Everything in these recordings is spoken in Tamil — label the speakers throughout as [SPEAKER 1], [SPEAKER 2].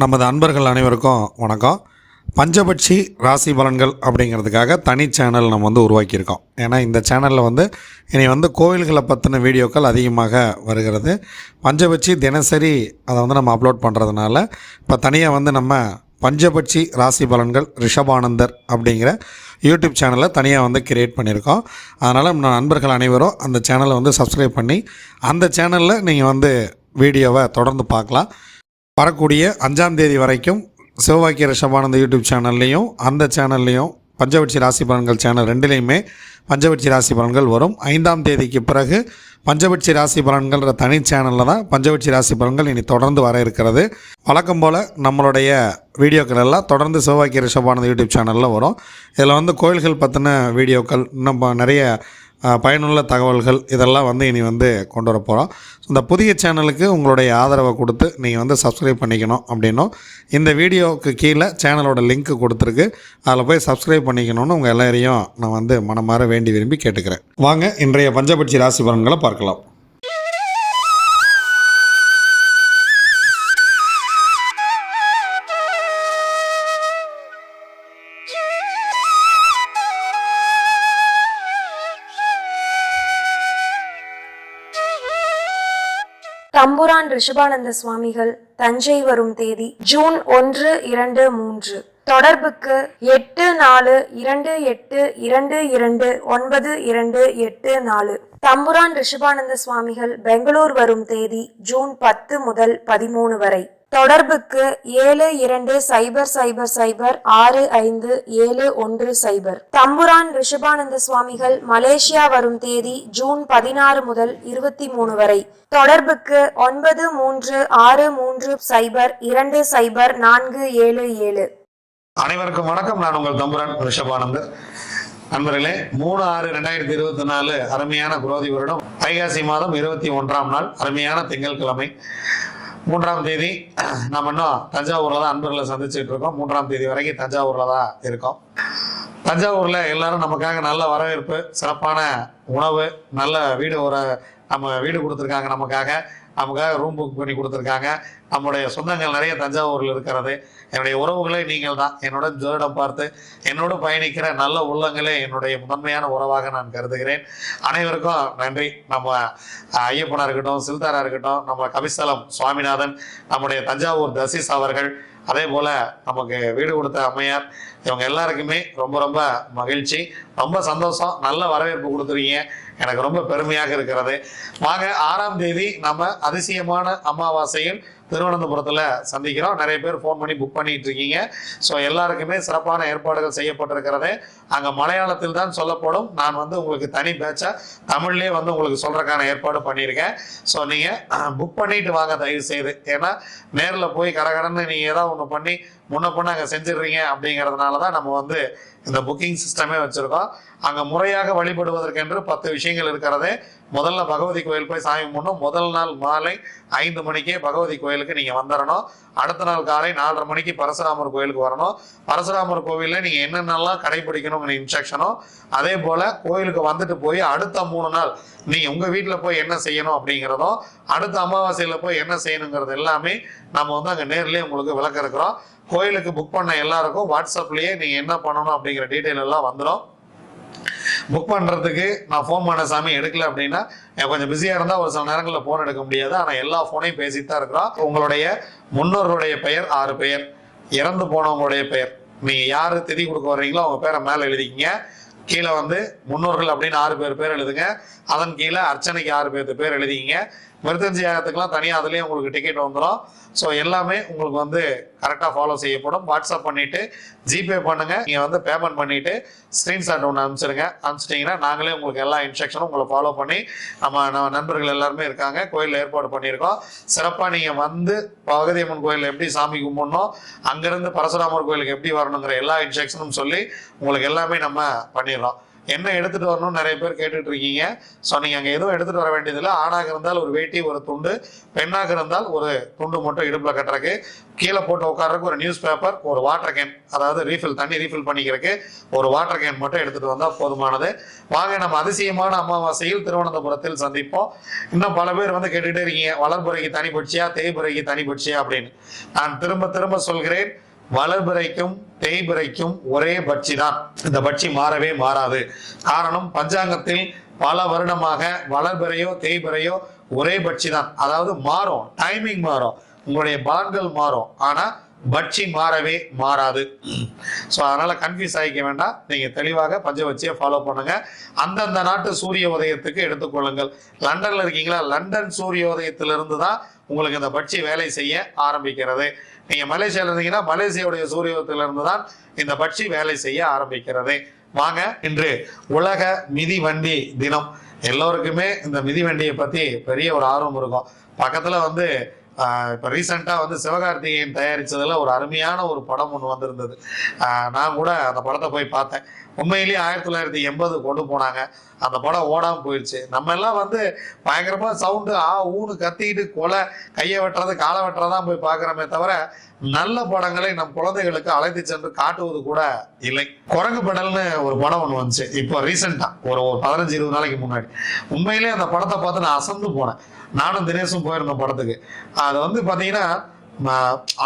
[SPEAKER 1] நமது அன்பர்கள் அனைவருக்கும் வணக்கம். பஞ்சபட்சி ராசி பலன்கள் அப்படிங்கிறதுக்காக தனி சேனல் நம்ம வந்து உருவாக்கியிருக்கோம். ஏன்னா இந்த சேனலில் வந்து இனி வந்து கோவில்களை பற்றின வீடியோக்கள் அதிகமாக வருகிறது. பஞ்சபட்சி தினசரி அதை வந்து நம்ம அப்லோட் பண்ணுறதுனால இப்போ தனியாக வந்து நம்ம பஞ்சபட்சி ராசி பலன்கள் ரிஷபானந்தர் அப்படிங்கிற யூடியூப் சேனலை தனியாக வந்து கிரியேட் பண்ணியிருக்கோம். அதனால் நம்ம நண்பர்கள் அனைவரும் அந்த சேனலை வந்து சப்ஸ்கிரைப் பண்ணி அந்த சேனலில் நீங்கள் வந்து வீடியோவை தொடர்ந்து பார்க்கலாம். வரக்கூடிய அஞ்சாம் தேதி வரைக்கும் சிவவாக்கிய ரிஷபானந்த யூடியூப் சேனல்லையும் அந்த சேனல்லையும் பஞ்சவட்சி ராசி பலன்கள் சேனல் ரெண்டுலேயுமே பஞ்சவட்சி ராசி பலன்கள் வரும். ஐந்தாம் தேதிக்கு பிறகு பஞ்சவட்சி ராசி பலன்கள்ன்ற தனி சேனலில் தான் பஞ்சவட்சி ராசி பலன்கள் இனி தொடர்ந்து வர இருக்கிறது. வழக்கம் போல் நம்மளுடைய வீடியோக்கள் எல்லாம் தொடர்ந்து சிவவாக்கிய ரிஷபானந்த யூடியூப் சேனலில் வரும். இதில் வந்து கோயில்கள் பற்றின வீடியோக்கள் இன்னும் நிறைய பயனுள்ள தகவல்கள் இதெல்லாம் வந்து இனி வந்து கொண்டு வர போகிறோம் இந்த புதிய சேனலுக்கு உங்களுடைய ஆதரவை கொடுத்து நீங்கள் வந்து சப்ஸ்கிரைப் பண்ணிக்கணும் அப்படின்னும் இந்த வீடியோவுக்கு கீழே சேனலோட லிங்க் கொடுத்துருக்கு. அதில் போய் சப்ஸ்கிரைப் பண்ணிக்கணும்னு உங்கள் எல்லாரையும் நான் வந்து மனமாற வேண்டி விரும்பி கேட்டுக்கிறேன். வாங்க இன்றைய பஞ்சபட்சி ராசி பலன்களை பார்க்கலாம்.
[SPEAKER 2] தம்புரான் ரிஷபானந்த சுவாமிகள் தஞ்சை வரும் தேதி ஜூன் ஒன்று இரண்டு மூன்று. தொடர்புக்கு எட்டு நாலு இரண்டு எட்டு இரண்டு இரண்டு ஒன்பது இரண்டு எட்டு நாலு. தம்புரான் ரிஷபானந்த சுவாமிகள் பெங்களூர் வரும் தேதி ஜூன் பத்து முதல் பதிமூணு வரை. தொடர்புக்கு ஏழு இரண்டு சைபர் சைபர் சைபர் ஆறு ஐந்து ஏழு ஒன்று சைபர். தம்புரான் ரிஷபானந்த சுவாமிகள் மலேசியா வரும் தேதி ஜூன் பதினாறு முதல் இருபத்தி மூணு வரை. தொடர்புக்கு ஒன்பது மூன்று ஆறு மூன்று சைபர் இரண்டு சைபர் நான்கு ஏழு ஏழு.
[SPEAKER 1] அனைவருக்கும் வணக்கம். நான் உங்கள் தம்புரான் ரிஷபானந்தர். நண்பர்களே மூணு ஆறு ரெண்டாயிரத்தி இருபத்தி நாலு அருமையான குரோதி வருடம். ஐகாசி மாதம் இருபத்தி ஒன்றாம் நாள் அருமையான திங்கட்கிழமை மூன்றாம் தேதி நம்ம இன்னும் தஞ்சாவூர்ல தான் அன்பர்களை சந்திச்சுட்டு இருக்கோம். மூன்றாம் தேதி வரைக்கும் தஞ்சாவூர்ல தான் இருக்கோம். தஞ்சாவூர்ல எல்லாரும் நமக்காக நல்ல வரவேற்பு சிறப்பான உணவு நல்ல வீடு ஒரு நம்ம வீடு கொடுத்துருக்காங்க நமக்காக. நமக்காக ரூம் புக் பண்ணி கொடுத்துருக்காங்க. நம்முடைய சொந்தங்கள் நிறைய தஞ்சாவூரில் இருக்கிறது. என்னுடைய உறவுகளே நீங்கள் தான். என்னோட ஜோதிடம் பார்த்து என்னோடு பயணிக்கிற நல்ல உள்ளங்களே என்னுடைய முதன்மையான உறவாக நான் கருதுகிறேன். அனைவருக்கும் நன்றி. நம்ம ஐயப்பனாக ஐயப்பனா இருக்கட்டும் சில்தாரா இருக்கட்டும் நம்ம கபிசலம் சுவாமிநாதன் நம்முடைய தஞ்சாவூர் தசிஸ் அவர்கள் அதே போல நமக்கு வீடு கொடுத்த அம்மையார் இவங்க எல்லாருக்குமே ரொம்ப ரொம்ப மகிழ்ச்சி. ரொம்ப சந்தோஷம். நல்ல வரவேற்பு கொடுத்துருக்கீங்க எனக்கு ரொம்ப பெருமையாக இருக்கிறது. வாங்க ஆறாம் தேதி நம்ம அதிசயமான அமாவாசையில் திருவனந்தபுரத்தில் சந்திக்கிறோம். நிறைய பேர் ஃபோன் பண்ணி புக் பண்ணிட்டு இருக்கீங்க. ஸோ எல்லாருக்குமே சிறப்பான ஏற்பாடுகள் செய்யப்பட்டிருக்கிறது. அங்கே மலையாளத்தில் தான் சொல்லப்படும். நான் வந்து உங்களுக்கு தனி பேட்சாக தமிழ்லேயே வந்து உங்களுக்கு சொல்கிறக்கான ஏற்பாடு பண்ணியிருக்கேன். ஸோ நீங்கள் புக் பண்ணிட்டு வாங்க தயவு செய்து ஏன்னா நேரில் போய் கடகடன்னு நீங்கள் ஏதாவது ஒன்று பண்ணி முன்ன பண்ண அங்கே செஞ்சிடுறீங்க அப்படிங்கிறதுனால தான் நம்ம வந்து இந்த புக்கிங் சிஸ்டமே வச்சுருக்கோம். அங்கே முறையாக வழிபடுவதற்கென்று பத்து விஷயங்கள் இருக்கிறது. முதல்ல பகவதி கோயில் போய் சாமி கும்பிடணும். முதல் நாள் மாலை ஐந்து மணிக்கே பகவதி கோயிலுக்கு நீங்கள் வந்துடணும் அடுத்த நாள் காலை நாலரை மணிக்கு பரசுராமர் கோயிலுக்கு வரணும். பரசுராமர் கோவிலில் நீங்கள் என்னென்னலாம் கடைபிடிக்கணுங்கிற இன்ஸ்ட்ரக்ஷனும் அதே போல் கோயிலுக்கு வந்துட்டு போய் அடுத்த மூணு நாள் நீங்கள் உங்கள் வீட்டில் போய் என்ன செய்யணும் அப்படிங்கிறதும் அடுத்த அமாவாசையில் போய் என்ன செய்யணுங்கிறது எல்லாமே நம்ம வந்து அங்கே நேர்லேயே உங்களுக்கு விளக்க இருக்கிறோம். கோயிலுக்கு புக் பண்ண எல்லாருக்கும் வாட்ஸ்அப்லேயே நீங்கள் என்ன பண்ணணும் அப்படிங்கிற டீட்டெயில் எல்லாம் வந்துடும் புக் பண்ணுறதுக்கு நான் ஃபோன் பண்ண சாமி எடுக்கல அப்படின்னா கொஞ்சம் பிஸியாக இருந்தால் ஒரு சில நேரங்களில் ஃபோன் எடுக்க முடியாது. ஆனால் எல்லா ஃபோனையும் பேசிட்டு தான் இருக்கிறோம். உங்களுடைய முன்னோர்களுடைய பெயர் ஆறு பெயர். இறந்து போனவங்களுடைய பெயர். நீங்கள் யார் திதி கொடுக்க வர்றீங்களோ அவங்க பேரை மேலே எழுதிக்கிங்க. கீழே வந்து முன்னோர்கள் அப்படின்னு ஆறு பேர் பேர் எழுதுங்க. அதன் கீழே அர்ச்சனைக்கு ஆறு பேர்த்து பேர் எழுதிக்கிங்க. மிருத்தஞ்சி ஆகிறதுக்குலாம் தனியாக அதுலேயே உங்களுக்கு டிக்கெட் வந்துடும் ஸோ எல்லாமே உங்களுக்கு வந்து கரெக்டாக ஃபாலோ செய்யப்படும். வாட்ஸ்அப் பண்ணிவிட்டு ஜிபே பண்ணுங்கள் நீங்கள் வந்து பேமெண்ட் பண்ணிவிட்டு ஸ்க்ரீன்ஷாட் ஒன்று அனுப்பிச்சிருங்க. அனுப்பிச்சிட்டிங்கன்னா நாங்களே உங்களுக்கு எல்லா இன்ஸ்ட்ரக்ஷனும் உங்களை ஃபாலோ பண்ணி நம்ம நம்ம நண்பர்கள் எல்லாருமே இருக்காங்க. கோயிலில் ஏற்பாடு பண்ணியிருக்கோம். சிறப்பாக நீங்கள் வந்து பகதியம்மன் கோயிலில் எப்படி சாமி கும்பிடணும் அங்கேருந்து பரசுராமர் கோயிலுக்கு எப்படி வரணுங்கிற எல்லா இன்ஸ்ட்ரக்ஷனும் சொல்லி உங்களுக்கு எல்லாமே நம்ம பண்ணிடுறோம். என்ன எடுத்துட்டு வரணும்னு நிறைய பேர் கேட்டுட்டு இருக்கீங்க. ஸோ நீங்கள் அங்கே எதுவும் எடுத்துட்டு வர வேண்டியதில்லை. ஆணாக இருந்தால் ஒரு வேட்டி ஒரு துண்டு. பெண்ணாக இருந்தால் ஒரு துண்டு மட்டும் இடுப்பில் கட்டுறதுக்கு. கீழே போட்டு உட்கார்றதுக்கு ஒரு நியூஸ் பேப்பர் ஒரு வாட்டர் கேன் அதாவது ரீஃபில் தண்ணி ரீஃபில் பண்ணிக்கிறதுக்கு ஒரு வாட்டர் கேன் மட்டும் எடுத்துட்டு வந்தால் போதுமானது. வாங்க நம்ம அதிசயமான அமாவாசையில் திருவனந்தபுரத்தில் சந்திப்போம். இன்னும் பல பேர் வந்து கேட்டுகிட்டே இருக்கீங்க. வளர்புறைக்கு தனி பட்சியா தேய்புறைக்கு தனி பிடிச்சியா அப்படின்னு. நான் திரும்ப திரும்ப சொல்கிறேன். வளர்பிறைக்கும் தேய்பிறைக்கும் ஒரே பட்சி தான். இந்த பட்சி மாறவே மாறாது. காரணம் பஞ்சாங்கத்தில் பல வருடமாக வளர்பிறையோ தேய்பிறையோ ஒரே பட்சி தான். அதாவது மாறும். டைமிங் மாறும். உங்களுடைய பலன்கள் மாறும். ஆனா பட்சி மாறவே மாறாது. ஸோ அதனால் கன்ஃபியூஸ் ஆகிக்க வேண்டாம். நீங்கள் தெளிவாக பஞ்சபட்சியை ஃபாலோ பண்ணுங்கள் அந்தந்த நாட்டு சூரிய உதயத்துக்கு எடுத்துக்கொள்ளுங்கள் லண்டனில் இருக்கீங்களா? லண்டன் சூரிய உதயத்திலிருந்து தான் உங்களுக்கு இந்த பட்சி வேலை செய்ய ஆரம்பிக்கிறது. நீங்கள் மலேசியாவில் இருந்தீங்கன்னா மலேசியாவுடைய சூரிய உதயத்திலிருந்து தான் இந்த பட்சி வேலை செய்ய ஆரம்பிக்கிறது. வாங்க இன்று உலக மிதிவண்டி தினம். எல்லோருக்குமே இந்த மிதிவண்டியை பற்றி பெரிய ஒரு ஆர்வம் இருக்கும். பக்கத்தில் வந்து இப்ப ரீசெண்டாக வந்து சிவகார்த்திகேயன் தயாரிச்சதுல ஒரு அருமையான ஒரு படம் ஒன்று வந்திருந்தது. ஆஹ் நான் கூட அந்த படத்தை போய் பார்த்தேன். உண்மையிலேயே ஆயிரத்தி தொள்ளாயிரத்தி எண்பது கொண்டு போனாங்க. அந்த படம் ஓடாம போயிடுச்சு நம்ம எல்லாம் வந்து பயங்கரமா சவுண்டு ஆ ஊனு கத்திக்கிட்டு கொலை கையை வெட்டுறது காலை வெட்டுறதா போய் பார்க்குறோமே தவிர நல்ல படங்களை நம் குழந்தைகளுக்கு அழைத்து சென்று காட்டுவது கூட இல்லை. குரங்கு படல்னு ஒரு படம் ஒன்று வந்துச்சு. இப்போ ரீசெண்டா ஒரு ஒரு பதினஞ்சு இருபது நாளைக்கு முன்னாடி. உண்மையிலேயே அந்த படத்தை பார்த்து நான் அசந்து போனேன். நானும் தினேஷும் போயிருந்தோம் படத்துக்கு. அது வந்து பார்த்தீங்கன்னா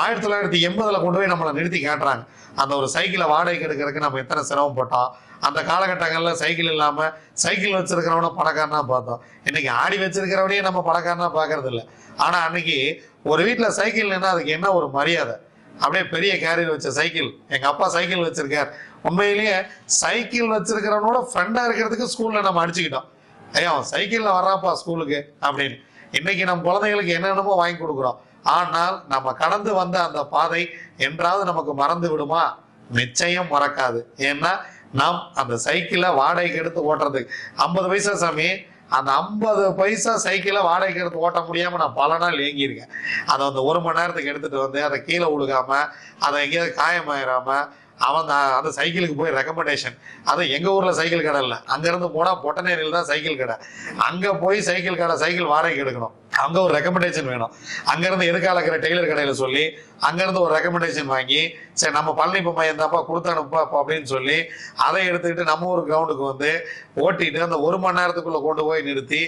[SPEAKER 1] ஆயிரத்தி தொள்ளாயிரத்தி எண்பதுல கொண்டு போய் நம்மளை நிறுத்தி காட்டுறாங்க. அந்த ஒரு சைக்கிளை வாடகைக்கு எடுக்கிறதுக்கு நம்ம எத்தனை சிரமப்பட்டோம் அந்த காலகட்டங்களில் சைக்கிள் இல்லாமல் சைக்கிள் வச்சிருக்கிறவன பணக்காரனா பார்த்தோம். இன்னைக்கு ஆடி வச்சிருக்கிறவனையே நம்ம பணக்காரனா பார்க்கறது இல்லை ஆனால் அன்னைக்கு ஒரு வீட்டில் சைக்கிள் நின்னா அதுக்கு என்ன ஒரு மரியாதை? அப்படியே பெரிய கேரியர் வச்ச சைக்கிள் எங்கள் அப்பா சைக்கிள் வச்சிருக்கார். உண்மையிலேயே சைக்கிள் வச்சிருக்கிறவனோட ஃப்ரெண்டாக இருக்கிறதுக்கு ஸ்கூலில் நம்ம அடிச்சுக்கிட்டோம். ஐயா அவன் வர்றாப்பா ஸ்கூலுக்கு அப்படின்னு. இன்னைக்கு நம்ம குழந்தைங்களுக்கு என்னென்னமோ வாங்கி கொடுக்குறோம். ஆனால் நம்ம கடந்து வந்த அந்த பாதை என்றாவது நமக்கு மறந்து விடுமா? நிச்சயம் மறக்காது. ஏன்னா நாம் அந்த சைக்கிளை வாடகைக்கு எடுத்து ஓட்டுறதுக்கு. ஐம்பது பைசா சாமி அந்த ஐம்பது பைசா சைக்கிளை வாடகைக்கு எடுத்து ஓட்ட முடியாம நான் பல நாள் ஏங்கியிருக்கேன். அதை அந்த ஒரு மணி நேரத்துக்கு எடுத்துட்டு வந்து அதை கீழே விழுகாம அதை எங்கேயாவது காயமாயிராம அவன் அந்த- அந்த சைக்கிளுக்கு போய் ரெக்கமெண்டேஷன் அது எங்க ஊர்ல சைக்கிள் கடை இல்லை. அங்கிருந்து போனா பொட்டநேரியில் தான் சைக்கிள் கடை. அங்க போய் சைக்கிள் கடை சைக்கிள் வாடகைக்கு எடுக்கணும். அங்க ஒரு ரெக்கமெண்டேஷன் வேணும். அங்கேருந்து எதுக்கால இருக்கிற டெய்லர் கடையில சொல்லி அங்கேருந்து ஒரு ரெக்கமெண்டேஷன் வாங்கி சரி நம்ம பழனி பொம்மை இருந்தாப்பா கொடுத்து அனுப்பாப்பா அப்படின்னு சொல்லி அதை எடுத்துக்கிட்டு நம்ம ஒரு கிரவுண்டுக்கு வந்து ஓட்டிட்டு அந்த ஒரு மணி நேரத்துக்குள்ள கொண்டு போய் நிறுத்தி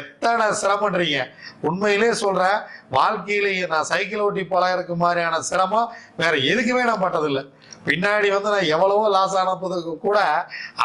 [SPEAKER 1] எத்தனை சிரமன்றீங்க உண்மையிலே சொல்கிறேன் வாழ்க்கையிலேயே நான் சைக்கிள் ஓட்டி பழகிறதுக்கு மாதிரியான சிரமம் வேற எதுக்குமே நான் பட்டதில்லை. பின்னாடி வந்து நான் எவ்வளவோ லாஸ் ஆனதுக்கு கூட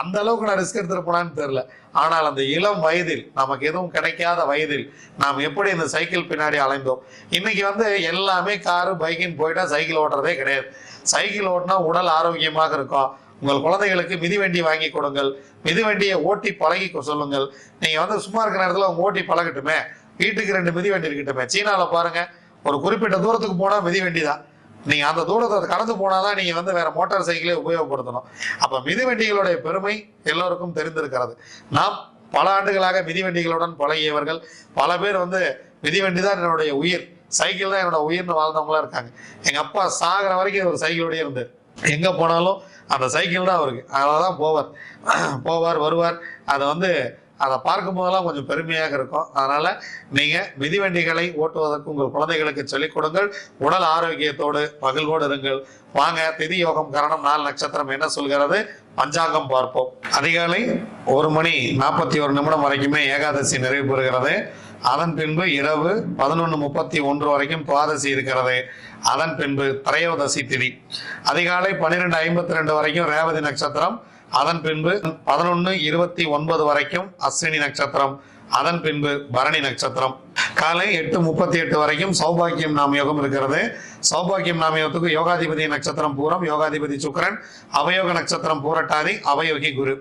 [SPEAKER 1] அந்த அளவுக்கு நான் ரிஸ்க் எடுத்துட்டு போனான்னு தெரியல. ஆனால் அந்த இளம் வயதில் நமக்கு எதுவும் கிடைக்காத வயதில் நாம் எப்படி இந்த சைக்கிள் பின்னாடி அலைந்தோம்? இன்னைக்கு வந்து எல்லாமே காரு பைக்குன்னு போயிட்டா சைக்கிள் ஓட்டுறதே கிடையாது. சைக்கிள் ஓட்டினா உடல் ஆரோக்கியமாக இருக்கும். உங்கள் குழந்தைகளுக்கு மிதிவண்டி வாங்கி கொடுங்கள். மிதிவண்டியை ஓட்டி பழகி சொல்லுங்கள். நீங்க வந்து சும்மா இருக்கிற நேரத்தில் அவங்க ஓட்டி பழகட்டுமே. வீட்டுக்கு ரெண்டு மிதிவண்டி இருக்கட்டுமே. சீனாவில் பாருங்க. ஒரு குறிப்பிட்ட தூரத்துக்கு போனால் மிதிவண்டி தான் நீங்கள் அந்த தூரத்தை கடந்து போனாதான் நீங்கள் வந்து வேறு மோட்டார் சைக்கிளே உபயோகப்படுத்தணும். அப்போ மிதிவண்டிகளுடைய பெருமை எல்லோருக்கும் தெரிந்திருக்கிறது. நாம் பல ஆண்டுகளாக மிதிவண்டிகளுடன் பழகியவர்கள் பல பேர் வந்து மிதிவண்டி தான் என்னுடைய உயிர் சைக்கிள் தான் என்னோட உயிர்னு வாழ்ந்தவங்களாம் இருக்காங்க. எங்கள் அப்பா சாகிற வரைக்கும் ஒரு சைக்கிளோடய இருந்தார். எங்கே போனாலும் அந்த சைக்கிள் தான் அவருக்கு. அதில் தான் போவார். போவார் வருவார். அதை வந்து அதை பார்க்கும் போதெல்லாம் கொஞ்சம் பெருமையாக இருக்கும். அதனால நீங்க மிதிவண்டிகளை ஓட்டுவதற்கு உங்கள் குழந்தைகளுக்கு சொல்லிக் கொடுங்கள். உடல் ஆரோக்கியத்தோடு மகிழ்வோடு இருங்கள். வாங்க திதி யோகம் கரணம் நாலு நட்சத்திரம் என்ன சொல்கிறது? பஞ்சாங்கம் பார்ப்போம். அதிகாலை ஒரு மணி நாற்பத்தி ஒரு நிமிடம் வரைக்குமே ஏகாதசி நிறைவு பெறுகிறது. அதன் பின்பு இரவு பதினொன்று முப்பத்தி ஒன்று வரைக்கும் துவாதசி இருக்கிறது. அதன் பின்பு திரையோதசி திதி. அதிகாலை பன்னிரெண்டு ஐம்பத்தி ரெண்டு வரைக்கும் ரேவதி நட்சத்திரம். அதன் பின்பு பதினொன்று இருபத்தி ஒன்பது வரைக்கும் அஸ்வினி நட்சத்திரம் அதன் பின்பு பரணி நட்சத்திரம். காலை எட்டு முப்பத்தி எட்டு வரைக்கும் சௌபாக்கியம் நாம யோகம் இருக்கிறது. சௌபாக்கியம் நாம யோகத்துக்கு யோகாதிபதி நட்சத்திரம் பூரம் யோகாதிபதி சுக்கரன் அவயோக நட்சத்திரம் பூரட்டாதி அவயோகி குரு.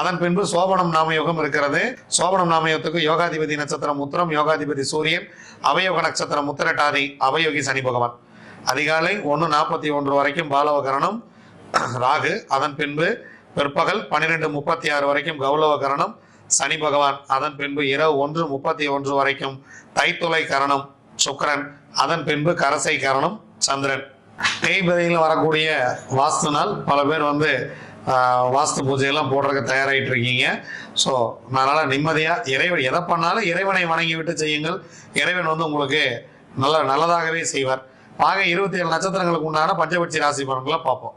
[SPEAKER 1] அதன் பின்பு சோபனம் நாம யோகம் இருக்கிறது. சோபனம் நாம யோகத்துக்கு யோகாதிபதி நட்சத்திரம் உத்திரம் யோகாதிபதி சூரியன் அவயோக நட்சத்திரம் உத்திரட்டாதி அவயோகி சனி பகவான். அதிகாலை ஒன்று நாற்பத்தி ஒன்று வரைக்கும் பாலவகரணம் ராகு. அதன் பின்பு பிற்பகல் பன்னிரெண்டு முப்பத்தி ஆறு வரைக்கும் கௌலவ கரணம் சனி பகவான் அதன் பின்பு இரவு ஒன்று முப்பத்தி ஒன்று வரைக்கும் தைத்துளை கரணம் சுக்கரன். அதன் பின்பு கரசை கரணம் சந்திரன். தேய்பதியில் வரக்கூடிய வாஸ்து நாள் பல பேர் வந்து வாஸ்து பூஜையெல்லாம் போடுறதுக்கு தயாராகிட்டு இருக்கீங்க. ஸோ அதனால் நிம்மதியாக இறைவன் எதை பண்ணாலும் இறைவனை வணங்கி விட்டு செய்யுங்கள். இறைவன் வந்து உங்களுக்கு நல்ல நல்லதாகவே செய்வார். ஆக இருபத்தி ஏழு நட்சத்திரங்களுக்கு உண்டான பஞ்சபட்சி ராசி பலன்களை பார்ப்போம்.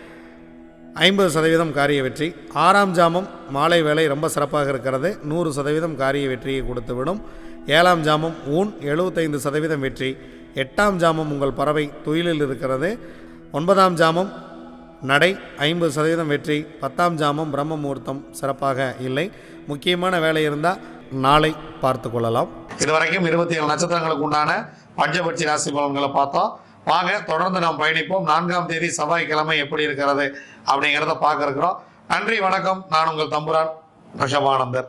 [SPEAKER 1] ஐம்பது சதவீதம் காரிய வெற்றி. ஆறாம் ஜாமம் மாலை வேலை ரொம்ப சிறப்பாக இருக்கிறது. நூறு சதவீதம் காரிய வெற்றியை கொடுத்துவிடும். ஏழாம் ஜாமம் ஊன் எழுபத்தைந்து சதவீதம் வெற்றி. எட்டாம் ஜாமம் உங்கள் பறவை துயிலில் இருக்கிறது. ஒன்பதாம் ஜாமம் நடை ஐம்பது சதவீதம் வெற்றி. பத்தாம் ஜாமம் பிரம்ம முகூர்த்தம் சிறப்பாக இல்லை. முக்கியமான வேலை இருந்தால் நாளை பார்த்து கொள்ளலாம். இதுவரைக்கும் இருபத்தி ஏழு நட்சத்திரங்களுக்கு உண்டான பஞ்சபட்சி ராசி பலன்களை பார்த்தோம். வாங்க தொடர்ந்து நாம் பயணிப்போம். நான்காம் தேதி செவ்வாய்க்கிழமை எப்படி இருக்கிறது அப்படிங்கிறத பார்க்க இருக்கிறோம் நன்றி வணக்கம். நான் உங்கள் தம்புரான் ரிஷபானந்தர்.